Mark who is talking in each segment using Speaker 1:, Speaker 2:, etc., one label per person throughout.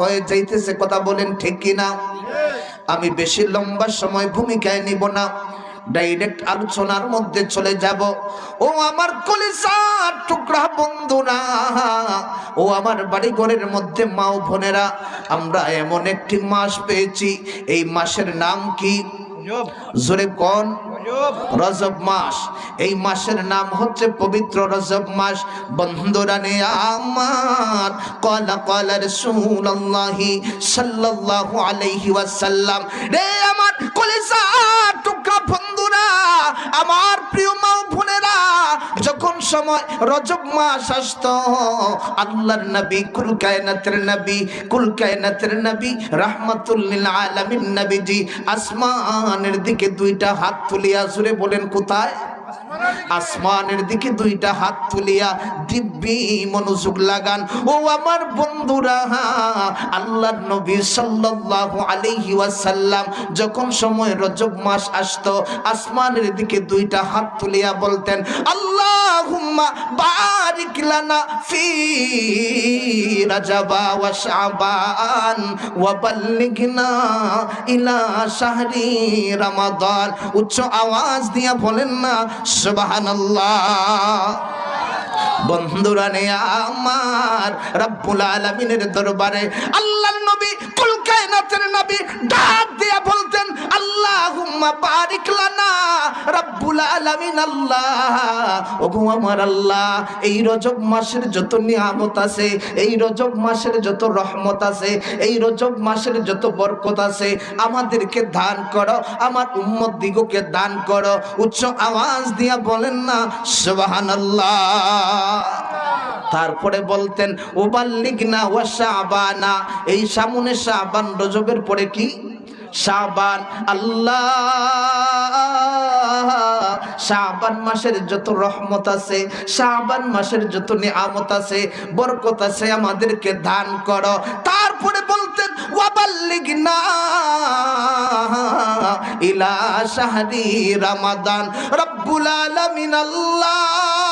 Speaker 1: হয়ে যাইতেছে কথা বলেন ঠিক কিনা? আমি বেশি লম্বা সময় ভূমিকায় নিব না। ডাইরেক্ট আলোচনার মধ্যে চলে যাব। ও আমার কলিসার টুকরা বন্ধুরা, ও আমার বাড়ি ঘরের মধ্যে মা ও বোনেরা, আমরা এমন একটি মাস পেয়েছি। এই মাসের নাম কি? জোরে কোন? রজব। মাস। এই মাসের নাম হচ্ছে পবিত্র রজব মাস। বন্ধুরা নে আমার কলা কলা রসুল্লাহি সাল্লাল্লাহু আলাইহি ওয়াসাল্লাম। রে আমার কলিজা টুকরা বন্ধুরা আমার প্রিয় মা ও বোনেরা সময় রজব মাস আসত। আল্লাহর নবী, কুল কায়নাতের নবী, কুল কায়নাতের নবী রাহমাতুল্লিল আলামিন নবীজি আসমানের দিকে দুইটা হাত তুলিয়া জুড়ে বলেন, কোথায়? আসমানের দিকে দুইটা হাত তুলিয়া দিব্যি মনোযোগ লাগান। ও আমার বন্ধুরা আল্লাহ নবী সাল্লাল্লাহু আলাইহি ওয়াসাল্লাম যখন সময় রজব মাস আসতো, আসমানের দিকে দুইটা হাত তুলিয়া বলতেন, আল্লাহুম্মা বারিক লানা ফি রাজাবা ওয়া শাবান ওয়া বাল্লিগনা ইলা শাহরি রমাদান। উচ্চ আওয়াজ দিয়া বলেন না সুবহানাল্লাহ। বন্ধুরা নে আমার রব্বুল আলামিনের দরবারে আল্লাহর নবী, কুল কায়নাতের নবী ডাক দিয়া বলতেন, আল্লাহুম্মা বারিক লানা, রব্বুল আলামিন আল্লাহ। ওগো আমার আল্লাহ, এই রজব মাসের যত নিয়ামত আছে, এই রজব মাসের যত রহমত আছে, এই রজব মাসের যত বরকত আছে, আমাদেরকে দান করো, আমার উম্মত দিগকে দান করো। উচ্চ আওয়াজ দিয়া বলেন না, সুবহানাল্লাহ। তারপরে বলতেন ওবাল্লিক না ওয়া শাবানা। এই সামনে শাবান রজবের পরে কি? শাবান, আল্লাহ। শাবান মাসের যত রহমত আছে, শাবান মাসের যত নিয়ামত আছে, বরকত আছে, আমাদেরকে দান করো। তারপরে বলতেন ওয়াবাল্লিক না ইলা শাহরি রমাদান। রব্বুল আলামিন আল্লাহ।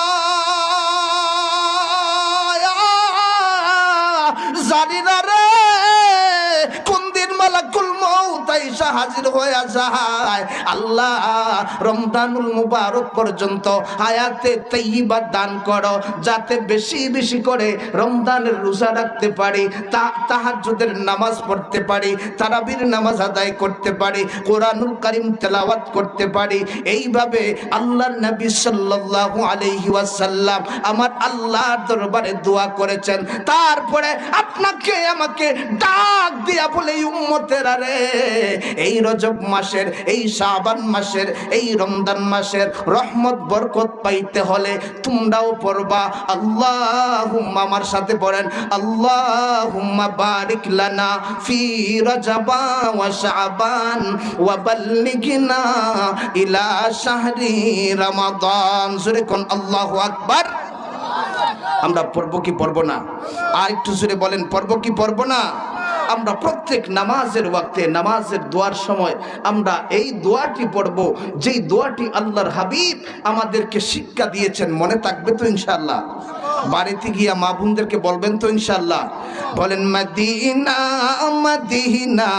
Speaker 1: জানি না রে। আইসা হাজির হয়ে যায়। আল্লাহ রমজানুল মুবারক পর্যন্ত হায়াতে তাইয়্যিবা দান করো, যাতে বেশি বেশি করে রমজানের রোজা রাখতে পারি, তা তাহাজ্জুদের নামাজ পড়তে পারি, তারাবির নামাজ আদায় করতে পারি, কোরআনুল করিম তেলাওয়াত করতে পারি। এইভাবে আল্লাহ নবী সাল্লাল্লাহু আলাইহি ওয়াসাল্লাম আমার আল্লাহর দরবারে দোয়া করেছেন। তারপরে আপনাকে আমাকে ডাক দিয়া বলে, উম্মতেরা রে এই রজব মাসের, এই শাবান মাসের, এই রমজান মাসের রহমত, বরকত পাইতে হলে তোমরাও পড়বা। আল্লাহুম্মা আমার সাথে পড়েন। আল্লাহুম্মা বারিক লানা ফি রজবা ওয়া শাবান ওয়া বাল্লিগনা ইলা শাহরি রমাদান। জোরে কোন আল্লাহু আকবার। আমরা পড়ব কি পড়ব না? আর একটু জোরে বলেন, পড়ব কি পড়ব না? আমরা প্রত্যেক নামাজের ওয়াক্তে, নামাজের দোয়ার সময় আমরা এই দোয়াটি পড়ব। যেই দোয়াটি আল্লাহর হাবিব আমাদেরকে শিক্ষা দিয়েছেন, মনে থাকবে তো ইনশাল্লাহ বাড়িতে গিয়া মা বোনদেরকে বলবেন তো ইনশাল্লাহ বলেন, মদিনা মদিনা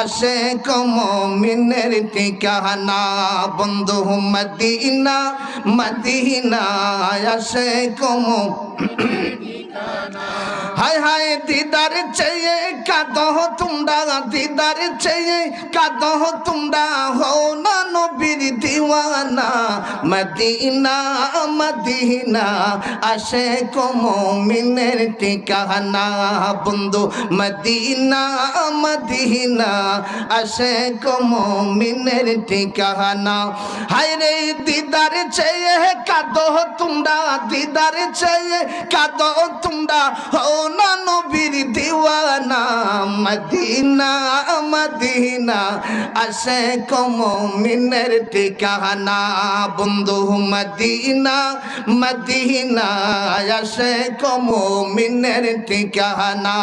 Speaker 1: আসে কমিনের ঠিকানা, বন্ধু মদিনা মদিনা আসে কম হায় হায় দিদার চেয়ে কাদহ তোমরা, দিদার চেয়ে কাদহ তোমরা হও না নবীর দিওয়ানা। মদিনা মদিনা আসে কমিনের ঠিকানা। বন্ধু, মদিনা মদিনা আসে কমিনের ঠিকানা। হায় রে দিদার চেয়ে কাদহ তোমরা, দিদার চেয়ে কাদো তোমরা হো না নবীর দিওয়ানা, মদিনা মদিনা। আসে কমিনের ঠিকানা, বন্ধু মদিনা মদিনা। আসে কমিনের ঠিকানা।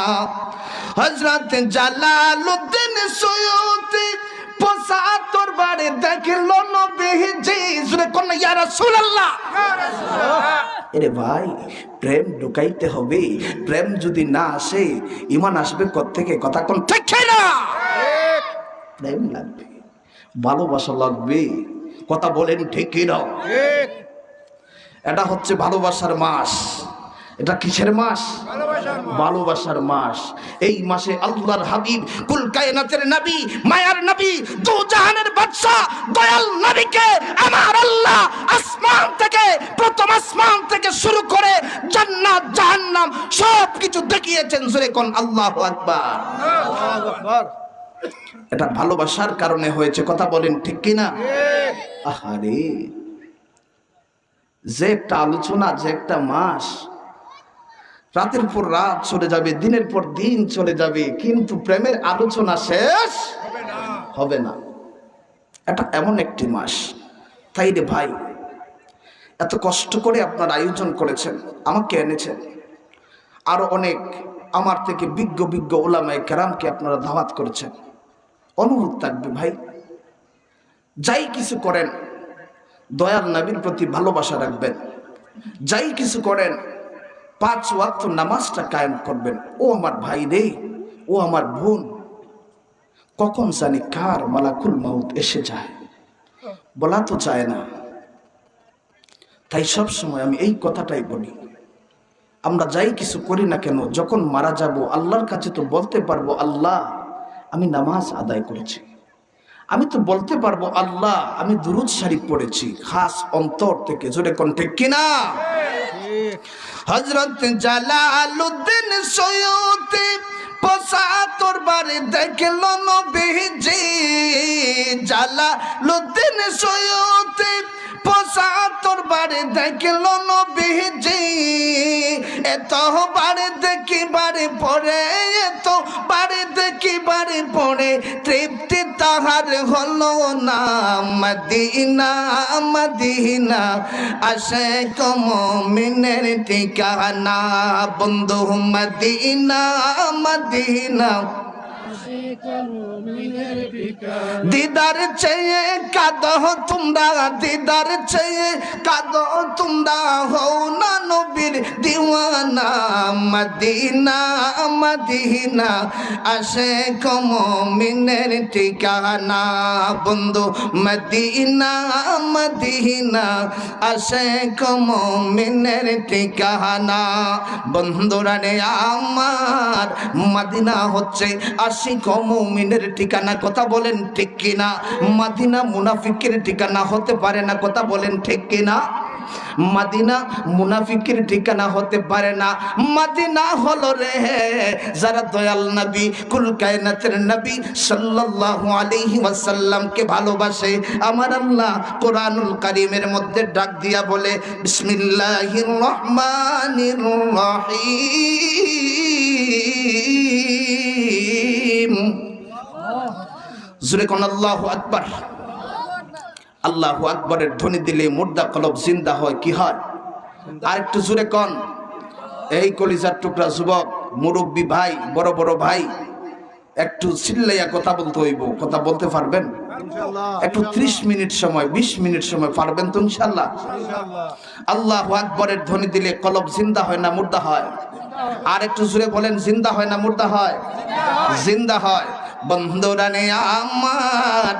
Speaker 1: হজরত জালালুদ্দিন সৈয়দ পঁচাত্তর দরবারে দেখল নবীজি জুরে কোন ইয়া রাসূলুল্লাহ। এরে ভাই প্রেম ঢুকাইতে হবে। প্রেম যদি না আসে ইমান আসবে থেকে কথা কোন ঠিক না? প্রেম লাগবে ভালোবাসা লাগবে। কথা বলেন ঠিকই না। এটা হচ্ছে ভালোবাসার মাস। এটা কিসের মাস? ভালোবাসার মাস। এই মাসে আল্লাহর হাবিব, কুল কায়নাতের নবী, মায়ার নবী, দু জাহানের বাদশা দয়াল নবীকে আমার আল্লাহ আসমান থেকে, প্রথম আসমান থেকে শুরু করে জান্নাত, জাহান্নাম সব কিছু দেখিয়েছেন জোরে কোন আল্লাহু আকবার। এটা ভালোবাসার কারণে হয়েছে, কথা বলেন ঠিক কিনা? আহারে, যে একটা আলোচনা, যে একটা মাস রাতের পর রাত চলে যাবে, দিনের পর দিন চলে যাবে, কিন্তু প্রেমের আলোচনা শেষ হবে না। এটা এমন একটি মাস। তাই রে ভাই, এত কষ্ট করে আপনার আয়োজন করেছেন, আমাকে এনেছেন। আরও অনেক আমার থেকে বিজ্ঞ বিজ্ঞ ওলামায় কেরামকে আপনারা দাওয়াত করেছেন। অনুরোধ থাকবে ভাই, যাই কিছু করেন, দয়াল নবীর প্রতি ভালোবাসা রাখবেন। যাই কিছু করেন পাঁচ ওয়াক্ত নামাজটা কায়েম করবেন। ও আমার ভাই রে, ও আমার বোন, কখন জানি কার মালাকুল মাউত এসে যায়। বলা তো চায় না। তাই সব সময় আমি এই কথাটাই বলি। আমরা যাই কিছু করি না কেন, যখন মারা যাব, আল্লাহর কাছে তো বলতে পারব, আল্লাহ, আমি নামাজ আদায় করেছি। আমি তো বলতে পারব, আল্লাহ, আমি দুরুদ শরীফ পড়েছি, খাস অন্তর থেকে, জোরে কণ্ঠে, কিনা? হজরত জালালুদ্দিন সৈয়দে তোর বাড়ি দেখল নবীজি। জালালুদ্দিন সৈয়দে তোর বাড়ি দেখল নবীজি। এত বাড়ি দেখি বাড়ি পরে এত বাড়ি পরে তৃপ্তি তাহার হলো না। মদিনা মদিনা আসে মিনের ঠিকানা। বন্ধু মদিনা মদিনা। দিদার চেয়ে কাদ তোমরা, দিদার চেয়ে কাদ তোমরা। হও না নবীর দিওয়ানা, মদিনা মদিনা। আসে কম মিনের ঠিকানা, বন্ধু, মদিনা মদিনা। আসে কম মিনের ঠিকানা, বন্ধুরা রে আমার। মদিনা হচ্ছে কমিনের ঠিকানা কথা বলেন ঠিক কিনা? মাদিনা মুনাফিকের ঠিকানা হতে পারে না, কথা বলেন ঠিক কিনা? মাদিনা মুনাফিকের ঠিকানা হতে পারে না। মাদিনা হলো রে যারা দয়াল নবী, কুল কায়নাতের নবী সাল্লাল্লাহু আলাইহি ওয়াসাল্লামকে ভালোবাসে। আমার আল্লাহ কোরআনুল কারীমের মধ্যে ডাক দিয়া বলে, বিসমিল্লাহির রহমানির রহিম। জুরে কোন আল্লাহ আকবার। আল্লাহ আকবরের ধ্বনি দিলে মুর্দা কলব জিন্দা হয় কি হয়? আর একটু জুরে কন। এই কলিজার টুকরা যুবক মুরব্বী ভাই বড় বড় ভাই একটু চিল্লাইয়া কথা বলতে হইব। কথা বলতে পারবেন? একটু ত্রিশ মিনিট সময় বিশ মিনিট সময় পারবেন তো ইনশাল্লাহ আল্লাহ আকবরের ধ্বনি দিলে কলব জিন্দা হয় না মুর্দা হয়? আর একটু জুড়ে বলেন জিন্দা হয় না মুর্দা হয়। জিন্দা হয়। বন্ধুরা নে আমার।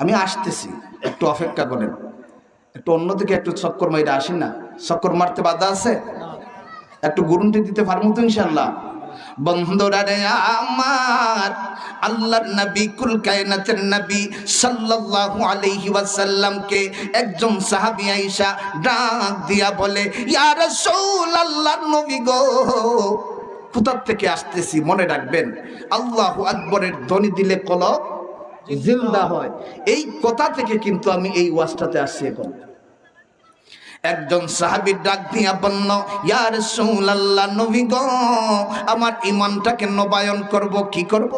Speaker 1: আমি আসতেছি, একটু অপেক্ষা করেন। একটু অন্যদিকে একটু চক্কর মাইরা আসি না? চক্কর মারতে বাধা আছে? একটু গুরুন্টি দিতে পারব তো ইনশাল্লাহ বন্ধুরা রে আমার, আল্লাহর নবী, কুল কায়নাতের নবী সাল্লাল্লাহু আলাইহি ওয়াসাল্লামকে একজন সাহাবী আয়েশা ডাক দিয়া বলে, ইয়া রাসূল আল্লাহর নবী গো কোথার থেকে আসতেছি, মনে রাখবেন? আল্লাহ আকবরের ধ্বনি দিলে কলব জিন্দা হয়। এই কথা থেকে কিন্তু আমি এই ওয়াজটাতে আসছি এখন। একজন সাহাবীর ডাক দিয়া বলল, ইয়া রাসূলুল্লাহ, নবী গো, আমার ঈমানটাকে নবায়ন করব, কি করব?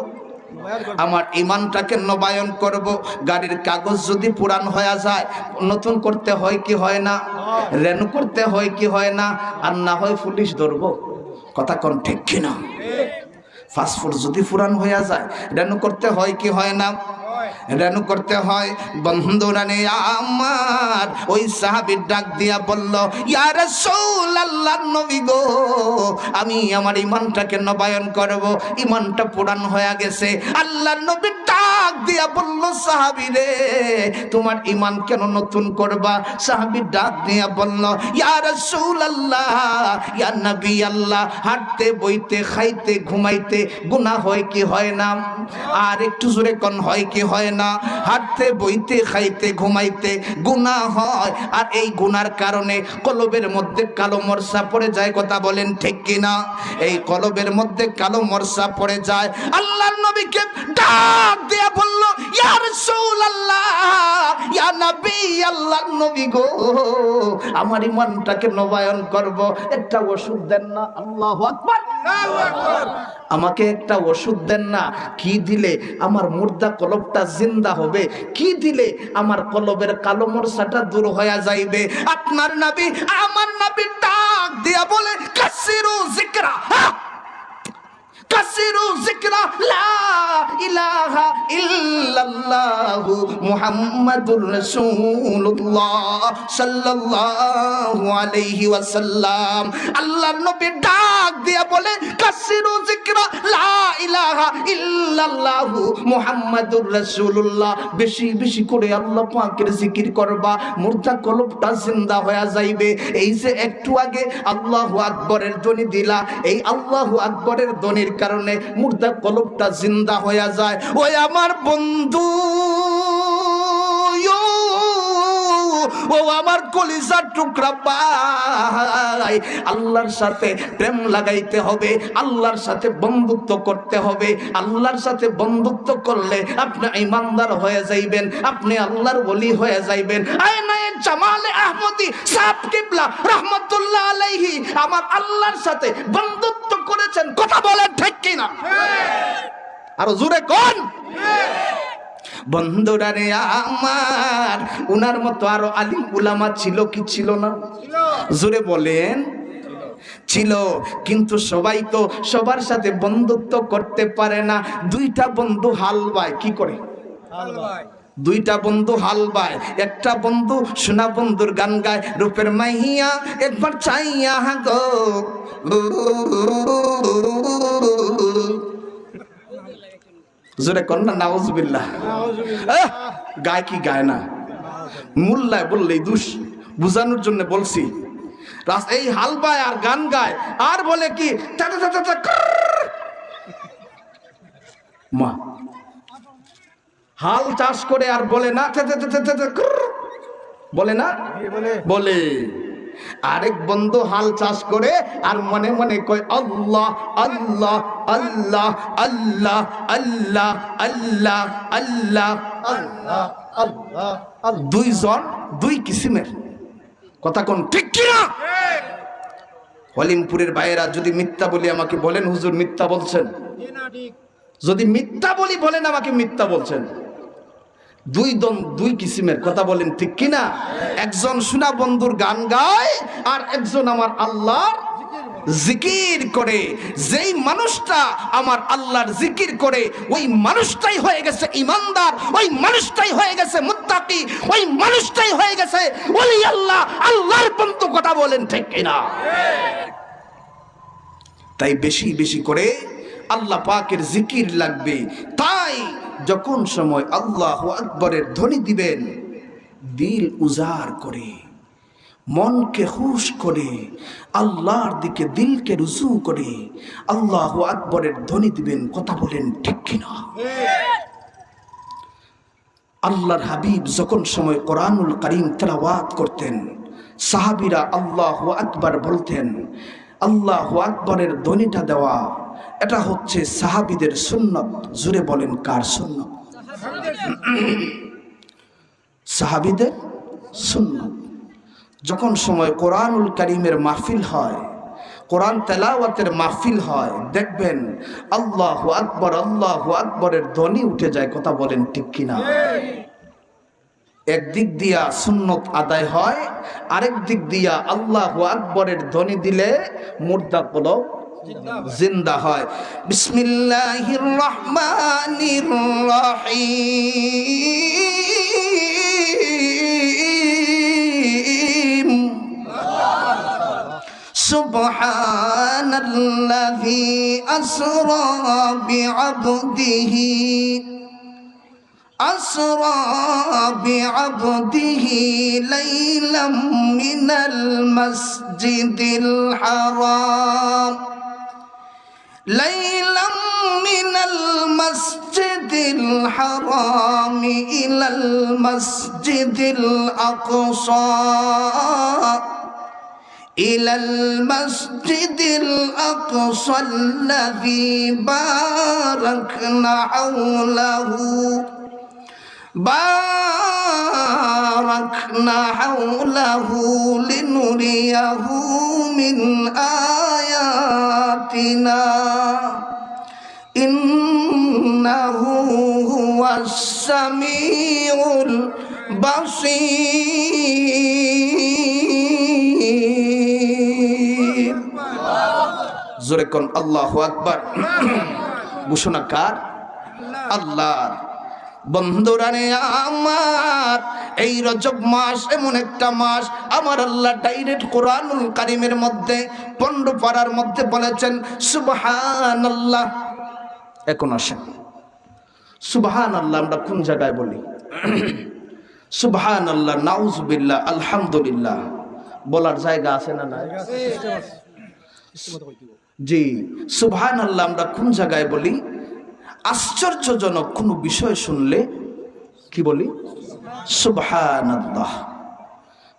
Speaker 1: আমার ইমানটাকে নবায়ন করব, গাড়ির কাগজ যদি পুরান হয়ে যায়, নতুন করতে হয় কি হয় না? রেনু করতে হয় কি হয় না? আর না হয় পুলিশ ধরবো। কথা কোন ঠিক কিনা? ফাস্টফুড যদি ফুরান হইয়া যায় রেনু করতে হয় কি হয় না? রেনু করতে হয়। বন্ধুরানে আমার ওই সাহাবির ডাক দিয়া বলল ইয়ার সৌল আল্লাহ নবী গো, আমি আমার ইমানটাকে নবায়ন করব। ইমানটা পুরান হয়ে গেছে। আল্লাহ নবীর ডাক দিয়া বলল, সাহাবি রে, তোমার ইমান কেন নতুন করবা? সাহাবি ডাক দিয়া বলল ইয়ার সৌল আল্লাহ ইয়া নবী আল্লাহ, হাঁটতে, বইতে, খাইতে, ঘুমাইতে গুনাহ হয় কি হয় না? আর একটু জোরে কোন, হয় কি হয় না? হাঁটতে, বইতে, খাইতে, ঘুমাইতে গুনাহ হয়। আর এই গুনার কারণে কলবের মধ্যে কালো মরসা পড়ে যায়, কথা বলেন ঠিক কিনা? এই কলবের মধ্যে কালো মরসা পড়ে যায়। আল্লাহর নবীকে ডাক দেয়া বলল, ইয়া রাসূলুল্লাহ, ইয়া নবী, আল্লাহর নবী গো, আমার ইমানটাকে নবায়ন করব। একটা ওষুধ দেন না, আল্লাহু আকবার আমাকে একটা ওষুধ দেন না, কি দিলে আমার মুর্দা কলবটা জিন্দা হবে কি দিলে আমার কলবের কালো মরসাটা দূর হয়ে যাইবে আপনার নাবি, আমার নাবি টাক দিয়া বলে, কাসিরু জিকরা! কাসিরু জিকরা লা ইলাহা ইল্লাল্লাহ মুহাম্মাদুর রাসূলুল্লাহ সাল্লাল্লাহু আলাইহি ওয়াসাল্লাম। আল্লাহর নবী ডাক দিয়া বলে, কাসিরু জিকরা লা ইলাহা ইল্লাল্লাহ মুহাম্মাদুর রাসূলুল্লাহ। বেশি বেশি করে আল্লাহ পাকের জিকির করবা, মুর্দা কলবটা জিন্দা হয়ে যাইবে। এই যে একটু আগে আল্লাহু আকবরের ধ্বনি দিলা, এই আল্লাহু আকবরের ধ্বনির কারণে মুর্দা কলবটা জিন্দা হয়ে যায়। ওই আমার বন্ধু ও আমার কলিজার টুকরা পাই। আল্লাহর সাথে প্রেম লাগাইতে হবে, আল্লাহর সাথে বন্ধুত্ব করতে হবে। আল্লাহর সাথে বন্ধুত্ব করলে আপনি ইমানদার হয়ে যাইবেন, আপনি আল্লাহর বলি হয়ে যাইবেন। জামালে আহমদি সাহেব কিবলা রহমতুল্লাহ আলাইহি। আমার আল্লাহর সাথে বন্ধুত্ব করেছেন কথা বলেন ঠিক কিনা? আরও জোরে কোন? বন্ধুরা রে আমার, উনার মতো আরও আলিম উলামা ছিল কি ছিল না? জোরে বলেন। ছিল, কিন্তু সবাই তো সবার সাথে বন্ধুত্ব করতে পারে না। দুইটা বন্ধু হালবায় কি করে? দুইটা বন্ধু হাল বায় একটা বন্ধু সোনা বন্ধুর গান গায় রূপের মাইয়া একবার চাইয়া গো জোরে কন্যা নাউজবিল্লাহ। আহ, গায় কি গায় না? মুল্লায় বললেই দুষ বুঝানোর জন্য বলছি। এই হাল বায় আর গান গায় আর বলে কি। মা হাল চাষ করে আর বলে না। বলে না? বলে? আরেক বন্ধু হাল চাষ করে আর মনে মনে কয় আল্লাহ আল্লাহ আল্লাহ আল্লাহ আল্লাহ আল্লাহ আল্লাহ
Speaker 2: আল্লাহ আল্লাহ
Speaker 1: দুইজন দুই কিসিমের। কথা কোন ঠিক কিনা? হলিমপুরের ভাইয়েরা যদি মিথ্যা বলি আমাকে বলেন হুজুর মিথ্যা বলছেন। যদি মিথ্যা বলি বলেন আমাকে মিথ্যা বলছেন। দুই দন দুই কিসিমের কথা বলেন, ঠিক কিনা? একজন সোনা বন্ধুর গান গায়, আর একজন আমার আল্লাহর জিকির করে। যেই মানুষটা আমার আল্লাহর জিকির করে, ওই মানুষটাই হয়ে গেছে ইমানদার, ওই মানুষটাই হয়ে গেছে মুত্তাকি, ওই মানুষটাই হয়ে গেছে ওলি আল্লাহ, আল্লাহর বন্ধু কথা বলেন, ঠিক কিনা? তাই বেশি বেশি করে আল্লাহ পাকের জিকির লাগবে। তাই যখন সময় আল্লাহ আকবরের ধ্বনি দিবেন, দিল উজাড় করে, মনকে খুশ করে, আল্লাহর দিকে দিলকে রুজু করে আল্লাহ আকবরের ধ্বনি দিবেন, কথা বলেন ঠিক কিনা? আল্লাহর হাবিব যখন সময় কোরআনুল করিম তেলাওয়াত করতেন, সাহাবিরা আল্লাহ আকবার বলতেন আল্লাহ আকবরের ধ্বনিটা দেওয়া। এটা হচ্ছে সাহাবিদের সুন্নত। জুড়ে বলেন কার সুন্নত? সাহাবিদের সুন্নত। যখন সময় কোরআনুল করিমের মাহফিল হয়, কোরআন তেলাওয়াতের মাহফিল হয়, দেখবেন আল্লাহ আকবর, আল্লাহ আকবরের ধ্বনি উঠে যায়। কথা বলেন ঠিক কিনা? একদিক দিয়া সুন্নত আদায় হয়, আরেক দিক দিয়া আল্লাহ আকবরের ধ্বনি দিলে মুর্দা কল জিন্দা হয়। বিসমিল্লাহ রহমানির সুবহানাল্লাযী আসরা বিআবদিহি। أسرى بعبده ليلا من المسجد الحرام. ليلا من المسجد الحرام إلى المسجد الأقصى. إلى المسجد الأقصى الذي باركنا حوله. باركنا حوله لنريه من آياتنا إنه هو السميع البصير জোরে কোন আল্লাহ আকবার ঘোষণা কার বন্ধুরানে আমার এই রজব মাস এমন একটা মাস আমার আল্লাহ ডাইরেক্ট কোরআনুল কারিমের মধ্যে পণ্ড পাড়ার মধ্যে বলেছেন সুবহান আল্লাহ এখন আসেন। সুবহান আল্লাহ আমরা কোন জায়গায় বলি? সুবহান আল্লাহ নাউজবিল্লাহ আলহামদুলিল্লাহ। বলার জায়গা আছে না নাই? জি সুবহান আল্লাহ আমরা কোন জায়গায় বলি? আশ্চর্যজনক কোনো বিষয় শুনলে কি বলি? সুবহান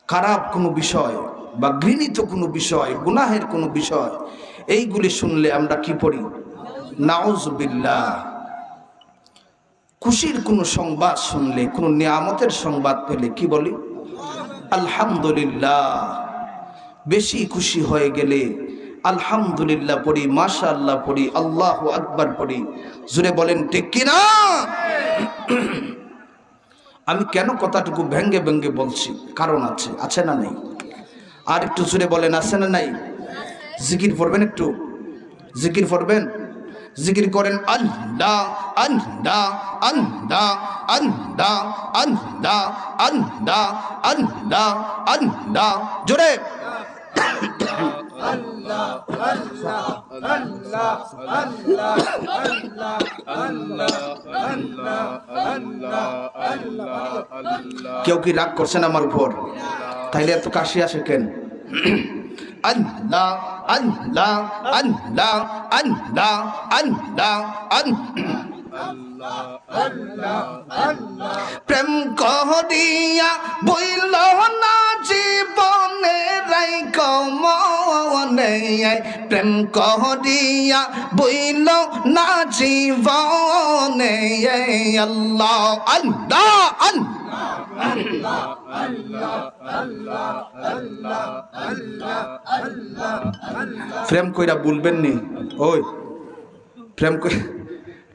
Speaker 1: খারাপ কোনো বিষয় বা ঘৃণিত কোনো বিষয়, গুনাহের কোনো বিষয়, এইগুলি শুনলে আমরা কি পড়ি? নাউজবিল্লাহ। খুশির কোনো সংবাদ শুনলে, কোনো নিয়ামতের সংবাদ পেলে কি বলি? আলহামদুলিল্লাহ। বেশি খুশি হয়ে গেলে আলহামদুলিল্লাহ পড়ি মাশা আল্লাহ পড়ি, আল্লাহ আকবার পড়ি। জুড়ে বলেন, ঠিক কিনা? আমি কেন কথাটুকু ভেঙ্গে ভেঙ্গে বলছি? কারণ আছে আছে না নেই? আর একটু জুড়ে বলেন, আছে না নাই? জিকির পড়বেন একটু? জিকির পড়বেন জিকির করেন, আল্লাহ আল্লাহ আল্লাহ আল্লাহ আল্লাহ আল্লাহ আল্লাহ আল্লাহ। জোরে। কেউ কি রাগ করছেন আমার উপর? তাইলে এত কাশি আসে কেন? প্রেম কহরিয়া বইল না জীবনে রাই কমনে প্রেম কহরিয়া বইল না জীবনে আল্লাহ আল্লাহ প্রেম কইরা বলবেন নি? ওই, প্রেম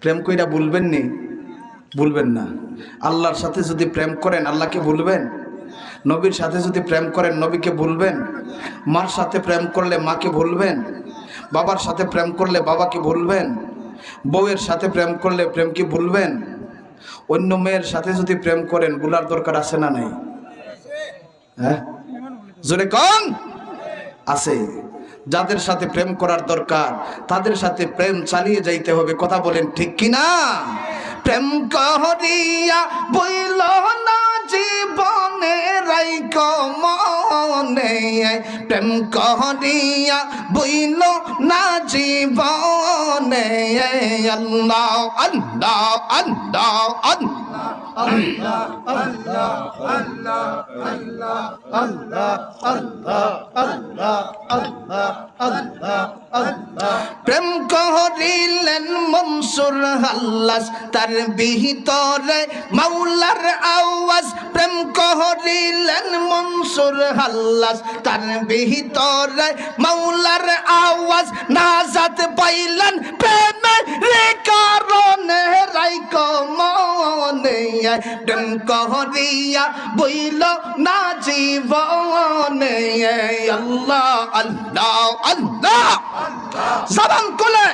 Speaker 1: প্রেম কইরা বলবেন নি? বলবেন না। আল্লাহর সাথে যদি প্রেম করেন, আল্লাহকে বলবেন নবীর সাথে যদি প্রেম করেন, নবীকে ভুলবেন? মার সাথে প্রেম করলে মাকে ভুলবেন? বাবার সাথে প্রেম করলে বাবাকে ভুলবেন? বউয়ের সাথে প্রেম করলে প্রেমকে ভুলবেন? অন্য মেয়ের সাথে যদি প্রেম করেন, ভুলার দরকার আছে না নাই? হ্যাঁ? জোরে কন? আছে। যাদের সাথে প্রেম করার দরকার, তাদের সাথে প্রেম চালিয়ে যাইতে হবে। কথা বলেন ঠিক কিনা? প্রেম কহরিয়া বইল না জীবনে রাইক মনে। প্রেম কহরিয়া বইল না জীবনে। আল্লাহ আল্লাহ আল্লাহ। প্রেম কহরিলেন মনসুর হাল্লাস, তার বিহিতরে মাওলার আওয়াজ প্রেম কহরিলেন মনসুর হাল্লাস। তার বিহিতরে মাওলার আওয়াজ নাজাত পাইলেন প্রেমে রে কারণে রাইক মনে প্রেম কহরিয়া বইল না জীবনে। আল্লাহ আল্লাহ আল্লাহ। জবান খুলে।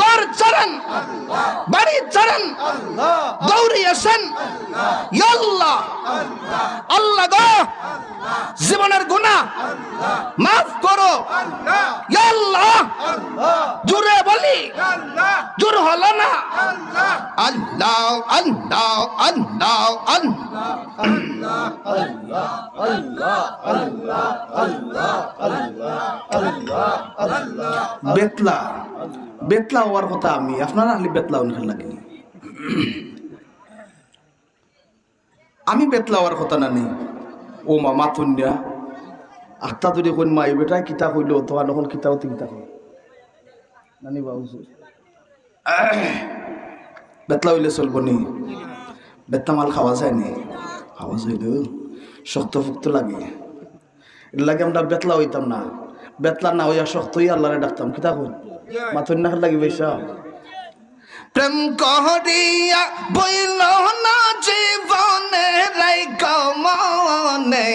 Speaker 1: গড় চরণ বাড়ি চরণ দৌড়ি আসেন আল্লাহ। আল্লাহ। গো। জীবনের গুনাহ মাফ করো। আল্লাহ। জুড়ে বলি। জোর হলো না। আল্লাহ। আল্লাহ আল্লাহ আল্লাহ বেতলা। বেতলা হওয়ার কথা আমি আপনারা আলি বেতলা উনখান লাগে। আমি বেতলা হওয়ার কথা না নেই। ও মা মাথুন্যা আত্মা যদি কোন মা, এই বেটাই কিতা কইল তোমার নখন কিতা হতে কিতা কই নানি বাবু বেতলা হইলে চলব নি। বেতলা মাল খাওয়া যায় নি? খাওয়া যায় শক্ত ফুক্ত লাগে। এর লাগে আমরা বেতলা হইতাম না। বেতলা না হইয়া শক্ত হইয়া আল্লাহরে ডাকতাম। কিতা মাথুর না লাগি বেশা। প্রেম কহরিয়া বইল না জীবনে লাই কমনে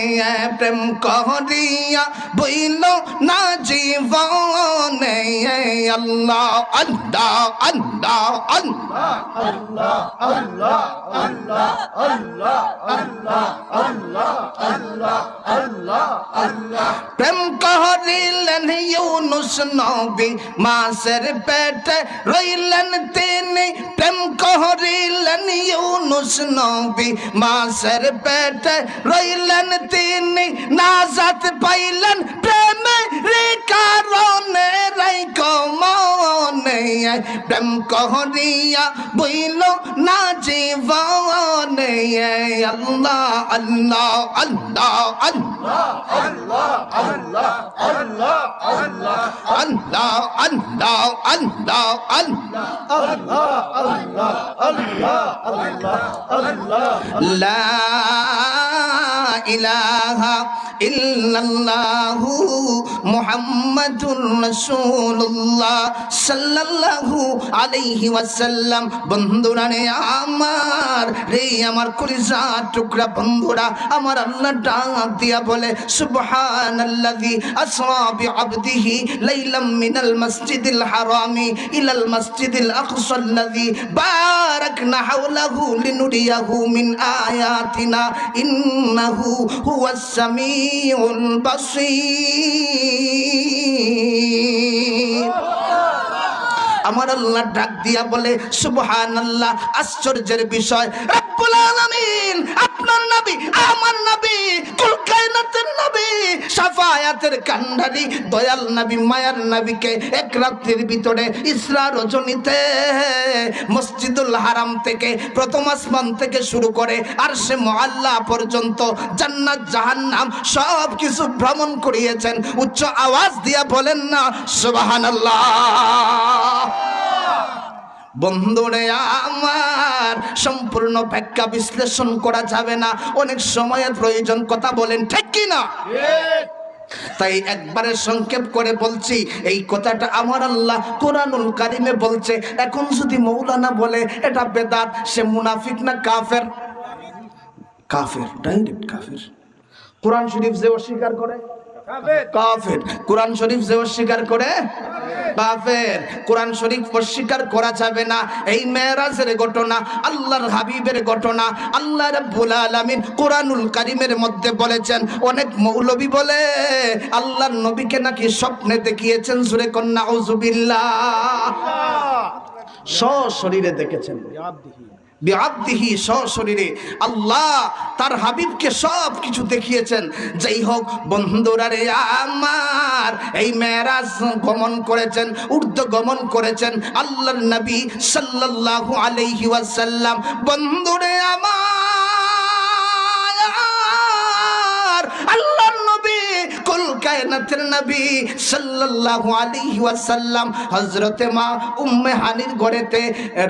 Speaker 1: প্রেম কহরিয়া বইল না জীবনে আল্লাহ আল্লাহ আল্লাহ আল্লাহ প্রেম কহরিলেন ইউনুস নবী মাসের পেটে রইলেন তিনি প্রেম কহরিলেন ইউনুস নবী মাসের পেটে রইলেন তিনি নাজাত পাইলেন প্রেমে রে কারণে রাই কমনে প্রেম কহরিয়া বইল না জীবনে আল্লাহ আল্লাহ আল্লাহ আল্লাহ আল্লাহ আল্লাহ আল্লাহ আল্লাহ লা ইলাহা ইল্লাল্লাহু মুহাম্মাদুর রাসূলুল্লাহ সাল্লাল্লাহু আলাইহি বন্ধুরা রে আমার রে আমার কলিজা টুকরা বন্ধুরা, আমার আল্লাহ ডাক দিয়া বলে, সুবহানাল্লাযী আসরা বিআবদিহি লাইলাম মিনাল মাসজিদিল হারামি ইলাল মাসজিদিল আকসা আল্লাযী বারাকনা হাওলাহু মিন আয়াতিনা ইন্নাহু হুয়াস সামিউল আমার আল্লাহ ডাক দিয়া বলে সুবহান আল্লাহ আশ্চর্যের বিষয় রব্বুল আলামিন, আপনার নবী, আমার নবী কুল কায়নাতের নবী, সাফায়াতের কান্ডারি দয়াল নবী, মায়ার নবীকে এক রাত্রির ভিতরে ইসরা রজনীতে মসজিদুল হারাম থেকে প্রথম আসমান থেকে শুরু করে আর সে মহল্লা পর্যন্ত জান্নাত, জাহান্নাম সব কিছু ভ্রমণ করিয়েছেন। উচ্চ আওয়াজ দিয়া বলেন না, সুবহানাল্লাহ। বন্ধুরে, আমার সম্পূর্ণ ব্যাখ্যা বিশ্লেষণ করা যাবে না। অনেক সময়ের প্রয়োজন, কথা বলেন, ঠিক কি না তাই একবারে সংক্ষেপ করে বলছি, এই কথাটা আমার আল্লাহ কোরআনুল কারিমে বলছে, এখন যদি মৌলানা বলে, এটা বেদাত, সে মুনাফিক না কাফের? কাফের ডাইরেক্ট কাফের। কোরআন শরীফ যে অস্বীকার করে কাফের। কোরআন শরীফ যে অস্বীকার করে কাফের। কোরআন শরীফ অস্বীকার করা যাবে না। এই মেরাজের ঘটনা আল্লাহর হাবিবের ঘটনা আল্লাহ রাব্বুল আলামিন কোরআনুল কারিমের মধ্যে বলেছেন। অনেক মৌলবী বলে আল্লাহর নবীকে নাকি স্বপ্নে দেখিয়েছেন সুরে কন্যা সশরীরে দেখেছেন। বিআবদিহি সশরীরে আল্লাহ তার হাবিবকে সব কিছু দেখিয়েছেন। যাই হোক, বন্ধুরা রে আমার, এই মেরাজ গমন করেছেন, ঊর্ধ্ব গমন করেছেন আল্লাহর নবী সাল্লাল্লাহু আলাইহি ওয়াসাল্লাম। বন্ধুরে আমার কায়নাতের নবী সাল্লাল্লাহু আলাইহি ওয়াসাল্লাম হযরতে মা উম্মে হানির ঘরেতে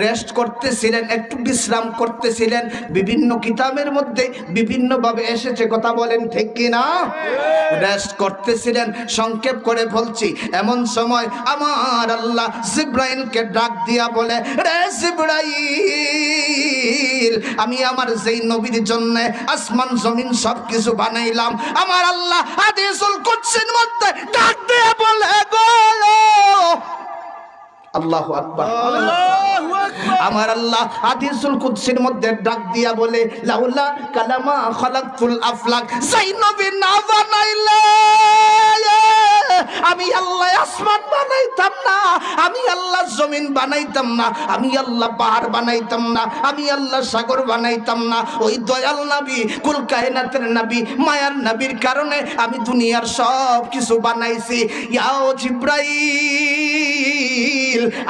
Speaker 1: রেস্ট করতেছিলেন, একটু বিশ্রাম করতেছিলেন। বিভিন্ন কিতাবের মধ্যে বিভিন্নভাবে এসেছে কথা বলেন, ঠিক কি না? রেস্ট করতেছিলেন, সংক্ষেপ করে বলছি, এমন সময় আমার আল্লাহ জিব্রাইলকে ডাক দিয়া বলে, রে জিব্রাইল, আমি আমার যেই নবীর জন্য আসমান, জমিন সব কিছু বানাইলাম, আমার আল্লাহ হাদিসুল কুদসির মধ্যে ডাক দিয়ে বলে গো আল্লাহু আকবার। আমার আল্লাহ হাদিসুল কুদসির মধ্যে ডাক দিয়া বলে লাউলা কালামা খালাকুল আফলাক সাইনবি নবী না বানাইলে আমি আল্লাহ আসমান বানাইতাম না, আমি আল্লাহ জমিন বানাইতাম না, আমি আল্লাহ পাহাড় বানাইতাম না, আমি আল্লাহ সাগর বানাইতাম না। ওই দয়াল নাবি, কুল কায়নাতের নবী, মায়ার নাবির কারণে আমি দুনিয়ার সব কিছু বানাইছি। ইয়াও জিব্রাইল,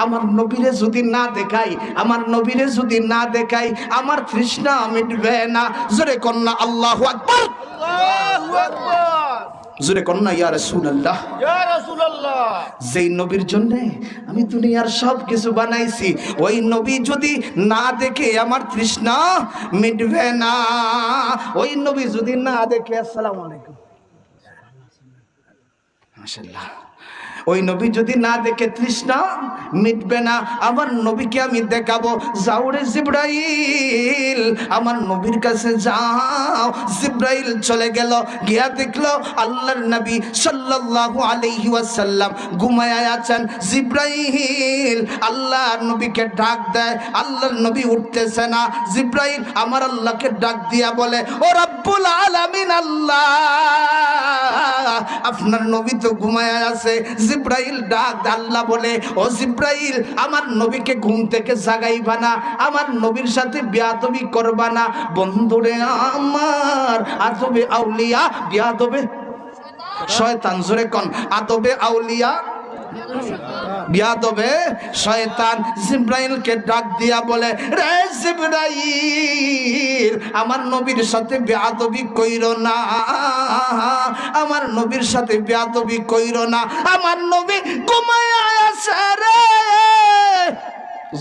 Speaker 1: আমার নবীরে যদি না দেখাই, আমার নবীরে যদি না দেখাই, আমার তৃষ্ণা মিটবে না। জোরে কন্যা, আল্লাহু আকবার।
Speaker 2: আল্লাহু আকবার।
Speaker 1: জোরে কন্যা ইয়া রাসূলুল্লাহ।
Speaker 2: ইয়া রাসূলুল্লাহ।
Speaker 1: যেই নবীর জন্য আমি দুনিয়ার সব কিছু বানাইছি ওই নবী যদি না দেখে আমার তৃষ্ণা মিটবে না। ওই নবী যদি না দেখে আসসালামু আলাইকুম। মাশাআল্লাহ। ওই নবী যদি না দেখে তৃষ্ণা মিটবে না, আমার নবীকে আমি দেখাবো। যাওরে জিব্রাইল, আমার নবীর কাছে যাও। জিব্রাইল চলে গেল, গিয়া দেখল আল্লাহর নবী সাল্লাল্লাহু আলাইহি ওয়াসাল্লাম ঘুমায় আছেন। জিব্রাইল, আল্লাহর নবীকে ডাক দেয়, আল্লাহর নবী উঠতেছে না। জিব্রাইল আমার আল্লাহকে ডাক দিয়া বলে, ও রব্বুল আলামিন আল্লাহ, আপনার নবী তো ঘুমায় আছে জিব্রাইল ডাক আল্লাহ বলে, ও জিব্রাইল, আমার নবীকে ঘুম থেকে জাগাইবা না, আমার নবীর সাথে বিয়াদবি করবা না। বন্ধুরে আমার, আদবে আউলিয়া, বিয়াদবে শয়তান, জোরে কন, আদবে আউলিয়া বিয়াদবে শয়তান জিব্রাইলকে ডাক দিয়া বলে রে জিব্রাইল আমার নবীর সাথে বেয়াদবি কইর না। আমার নবীর সাথে বেয়াদবি কইর না। আমার নবী ঘুমায় আছে রে।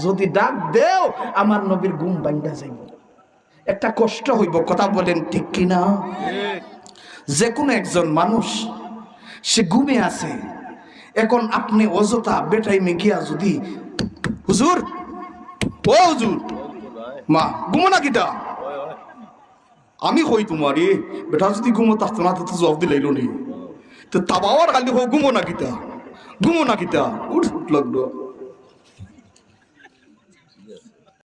Speaker 1: যদি ডাক দেও আমার নবীর ঘুম ভাঙ্গা যাইব। একটা কষ্ট হইব কথা বলেন ঠিক কিনা? যে কোনো একজন মানুষ সে ঘুমে আছে। এখন আপনি অযথা বেটাইমে গিয়া যদি হুজুর? ও হুজুর। মা, ঘুমো না কিটা? আমি কই তোমারে? বেটা যদি ঘুমো থাকতো না তো জব দিলাইল নি। তো তাবাওয়ার খালি হো ঘুমো না কিটা? ঘুমো না কিটা? উঠ লাগল।